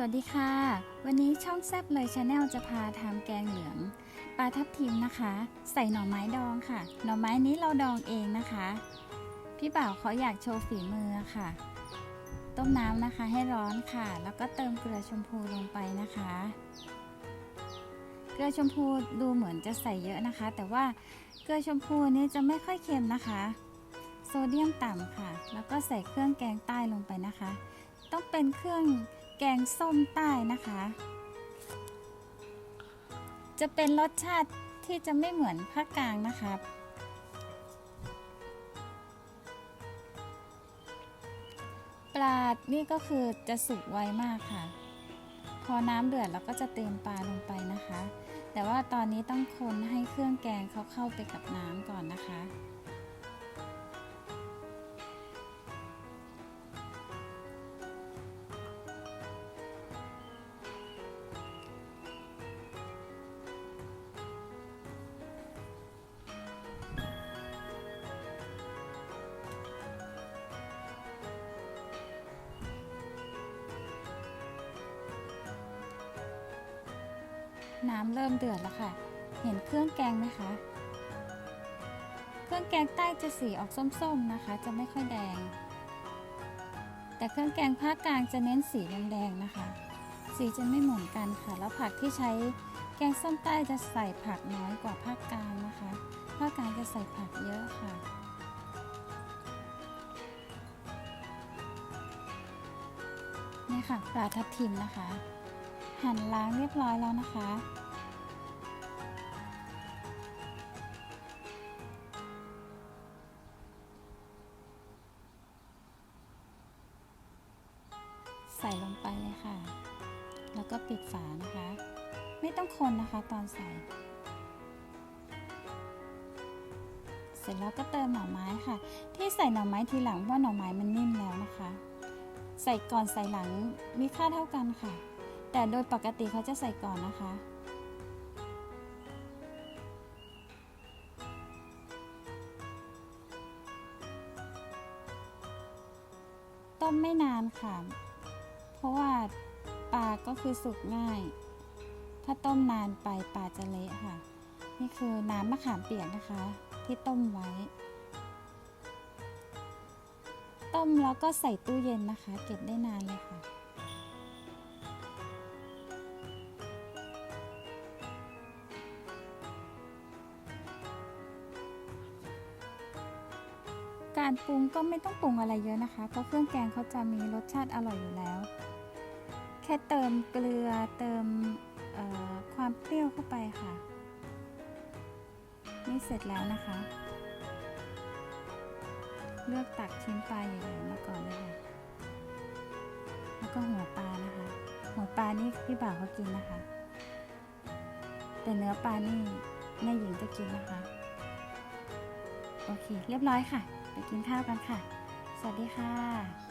สวัสดีค่ะ วันนี้ช่องแซบเลยชาแนลจะพาทำแกงเหลืองปลาทับทิมนะคะ ใส่หน่อไม้ดองค่ะ หน่อไม้นี้เราดองเองนะคะ พี่บ่าวเขาอยากโชว์ฝีมือค่ะ ต้มน้ำนะคะให้ร้อนค่ะ แล้วก็เติมเกลือชมพูลงไปนะคะ เกลือชมพูดูเหมือนจะใส่เยอะนะคะ แต่ว่าเกลือชมพูนี้จะไม่ค่อยเค็มนะคะ โซเดียมต่ำค่ะ แล้วก็ใส่เครื่องแกงใต้ลงไปนะคะ ต้องเป็นเครื่อง แกงส้มใต้นะคะ จะเป็นรสชาติที่จะไม่เหมือนภาคกลางนะคะปลานี่ก็คือจะสุกไวมากค่ะ พอน้ำเดือดเราก็จะเติมปลาลงไปนะคะ แต่ว่าตอนนี้ต้องคนให้เครื่องแกงเขาเข้าไปกับน้ำก่อนนะคะ น้ำเริ่มเดือดแล้วค่ะ เห็นเครื่องแกงไหมคะ เครื่องแกงใต้จะสีออกส้มๆนะคะ จะไม่ค่อยแดง แต่เครื่องแกงภาคกลางจะเน้นสีแดงๆนะคะ สีจะไม่เหมือนกันค่ะ แล้วผักที่ใช้แกงส้มใต้จะใส่ผักน้อยกว่าภาคกลางนะคะ ภาคกลางจะใส่ผักเยอะค่ะนี่ค่ะปลาทับทิมนะคะ หั่นล้างเรียบร้อยแล้วนะคะ ใส่ลงไปเลยค่ะ แล้วก็ปิดฝานะคะ ไม่ต้องคนนะคะตอนใส่ เสร็จแล้วก็เติมหน่อไม้ค่ะ ที่ใส่หน่อไม้ทีหลังเพราะหน่อไม้มันนิ่มแล้วนะคะ ใส่ก่อนใส่หลังมีค่าเท่ากันค่ะ แต่โดยปกติเขาจะใส่ก่อนนะคะ ต้มไม่นานค่ะ เพราะว่าปลาก็คือสุกง่าย ถ้าต้มนานไปปลาจะเละค่ะ นี่คือน้ำมะขามเปียกนะคะ ที่ต้มไว้ ต้มแล้วก็ใส่ตู้เย็นนะคะ เก็บได้นานเลยค่ะ การปรุงก็ไม่ต้องปรุงอะไรเยอะนะคะ เพราะเครื่องแกงเขาจะมีรสชาติอร่อยอยู่แล้ว แค่เติมเกลือเติมความเปรี้ยวเข้าไปค่ะ นี่เสร็จแล้วนะคะ เลือกตักชิ้นปลาใหญ่ๆมาก่อนเลยค่ะแล้วก็หัวปลานะคะ หัวปลานี่พี่บ่าวเขากินนะคะ แต่เนื้อปลานี่แม่หญิงจะกินนะคะ โอเค เรียบร้อยค่ะ ไปกินข้าวกันค่ะ สวัสดีค่ะ